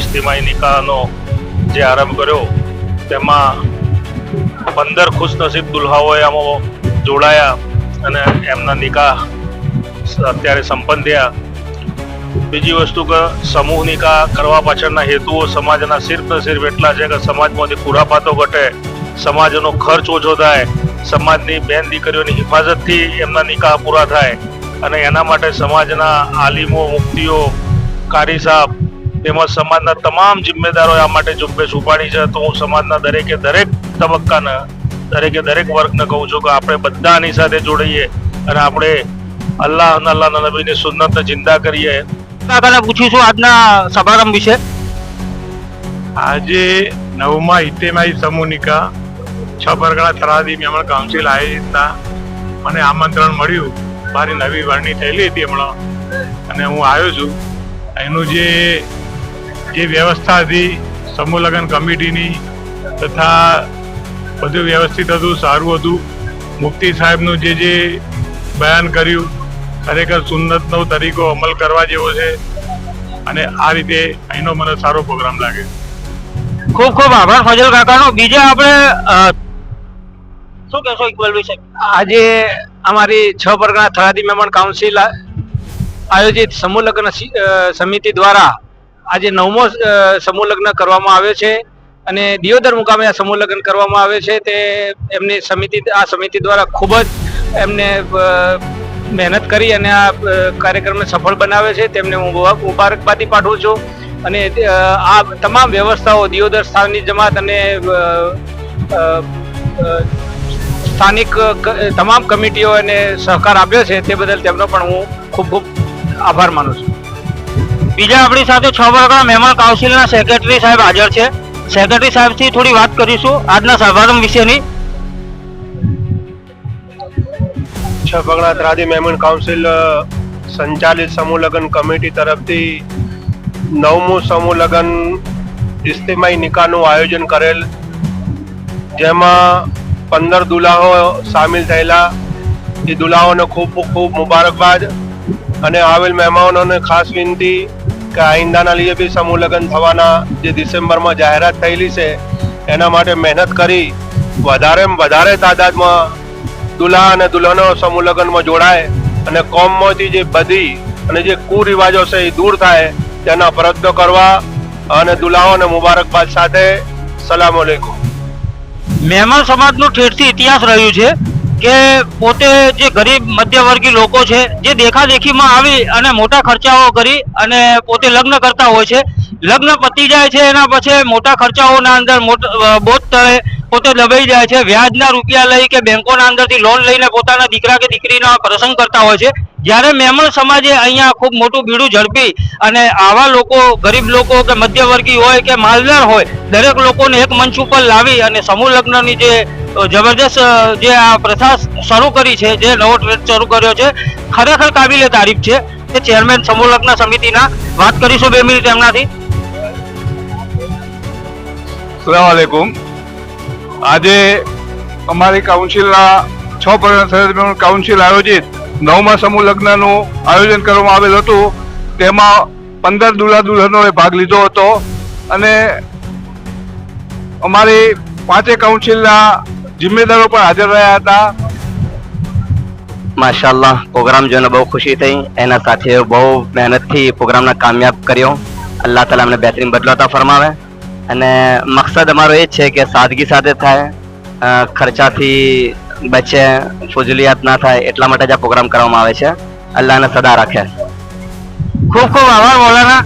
ઇસ્તિમાઈ નિકાહનો જે આરંભ કર્યો, તેમાં પંદર ખુશનસીબ દુલ્હાઓએ આમાં જોડાયા અને એમના નિકાહ અત્યારે સંપન્ન થયા. બીજી વસ્તુ કે સમૂહ નિકાહ કરવા પાછળના હેતુઓ સમાજના સિર્ફ ને સિર્ફ એટલા છે કે સમાજમાંથી ખુરાફાતો ઘટે, સમાજનો ખર્ચ ઓછો થાય, સમાજની બેન દીકરીઓની હિફાજતથી એમના નિકાહ પૂરા થાય અને એના માટે સમાજના આલિમો મુક્તિઓ કારી સાહેબ તેમજ સમાજના તમામ જિમ્મેદારો આ માટે ઝુંબેશ ઉપાડી છે. તો હું સમાજના દરેકે દરેક તબક્કાના દરેકે દરેક વર્ગને કહું છું કે આપણે બધા આની સાથે જોડાઈએ અને આપણે અલ્લાહ અને અલ્લાહના નબીની સુન્નતને જિંદા કરીએ. કાકાને પૂછીશું આજના સમારંભ વિશે. આજે નવમા ઇતેમાઈ સમુનિકા છ પરગણા થરાદી હમણાં કાઉન્સિલ આયોજિતના મને આમંત્રણ મળ્યું. મારી નવી વરણી થયેલી હતી હમણાં. અને હું આવ્યો છું. એનું જે જે વ્યવસ્થા હતી સમૂહ લગ્ન કમિટીની તથા બધું વ્યવસ્થિત હતું સારું હતું. મુફ્તી સાહેબનું જે જે બયાન કર્યું ખરેખર સુન્નતનો તરીકો અમલ કરવા જેવો છે. અને આ રીતે અહીંનો મને સારો પ્રોગ્રામ લાગે. ખૂબ ખૂબ આભાર ફજલ કાકાનો. બીજા આપણે શું કહેશો ઇકબાલ વિશે આજે અમારી છ પરગણા થરાદી મહેમાન કાઉન્સિલ આયોજિત સમૂહ લગ્ન સી- સમિતિ દ્વારા આજે નવમો સમૂહ લગ્ન કરવામાં આવ્યો છે અને દિયોદર મુકામે આ સમૂહ લગ્ન કરવામાં આવે છે. તે એમની સમિતિ, આ સમિતિ દ્વારા ખૂબ જ એમને મહેનત કરી અને આ કાર્યક્રમને સફળ બનાવે છે. તેમને હું મુબા- મુબારકબાદી પાઠવું છું અને આ તમામ વ્યવસ્થાઓ દિયોદર સ્થાનની જમાત અને સ્થાનિક તમામ કમિટીઓ અને સહકાર આપ્યો છે તે બદલ તેમનો પણ હું ખૂબ ખૂબ આભાર માનું છું. બીજા આપણી સાથે છ વાગ્યા મહેમાન કાઉન્સિલના સેક્રેટરી સાહેબ હાજર છે. સેક્રેટરી સાહેબથી થોડી વાત કરીશું આજના સમારંભ વિશેની. છ પગણા ત્રાદી મહેમાન કાઉન્સિલ સંચાલિત સમૂહ લગ્ન કમિટી તરફથી નવમું સમૂહ લગ્ન ઇસ્તેમાઈ નિકાહનું આયોજન કરેલ, જેમાં પંદર દુલાહો સામેલ થયેલા. એ દુલાહોને ખૂબ ખૂબ મુબારકબાદ અને આવેલ મહેમાનોને ખાસ વિનંતી કે આઈંદાના લીધે બી સમૂહ લગ્ન થવાના જે ડિસેમ્બરમાં જાહેરાત થયેલી છે, એના માટે મહેનત કરી વધારે વધારે તાદાદમાં દુલ્હા અને દુલ્હનો સમૂહ લગ્નમાં જોડાય અને કોમમાંથી જે બધી અને જે કુરિવાજો છે એ દૂર થાય તેના પ્રયત્નો કરવા અને દુલ્હાઓને મુબારકબાદ સાથે સલામ અલેકુમ. મહેમાન સમાજનું ઠેરથી ઇતિહાસ રહ્યું છે. કે પોતે જે ગરીબ મધ્યવર્ગી લોકો છે, જે દેખાદેખીમાં આવી અને મોટા ખર્ચાઓ કરી અને પોતે લગ્ન કરતા હોય છે, લગ્ન પતી જાય છે, એના પછી મોટા ખર્ચાઓના અંદર બોધ તળે પોતે દબાઈ જાય છે, વ્યાજના રૂપિયા લઈ કે બેંકોના અંદરથી લોન લઈને પોતાના દીકરા કે દીકરીના પ્રસંગ કરતા હોય છે. જ્યારે મેમણ સમાજે અહીંયા ખૂબ મોટું બીડું ઝડપી અને આવા લોકો, ગરીબ લોકો કે મધ્યવર્ગી હોય કે માલદાર હોય, દરેક લોકોને એક મંચ ઉપર લાવી અને સમૂહ લગ્નની જે જબરદસ્ત જે આ પ્રથા શરૂ કરી છે, જે નવો ટ્રેન્ડ શરૂ કર્યો છે, ખરેખર કાબિલે તારીફ છે તે ચેરમેન સમૂહ લગ્ન સમિતિના વાત કરીશું બે મિનિટ એમનાથી. સલામવાલેકુમ આજે અમારી કાઉન્સિલના છ પરગણા કાઉન્સિલ આયોજિત નવમા સમૂહ લગ્નનું આયોજન કરવામાં આવેલ હતું. તેમાં પંદર દુલ્હા દુલ્હનોએ ભાગ લીધો હતો અને અમારી પાંચે કાઉન્સિલના જિમ્મેદારો પણ હાજર રહ્યા હતા. માશાલ્લાહ પ્રોગ્રામ જોઈને બહુ ખુશી થઈ. એના સાથે બહુ મહેનતથી પ્રોગ્રામને કામયાબ કર્યો. અલ્લાહ તાલા અમને બહેતરીન બદલાતા ફરમાવે. અને મકસદ અમારો એ છે કે સાદગી સાથે થાય. ખર્ચાથી બચે ફુજલિયાત ના થાય એટલા માટે જ આ પ્રોગ્રામ કરવામાં આવે છે. અલ્લાહને સદા રાખે. ખૂબ ખૂબ આભાર મૌલાના.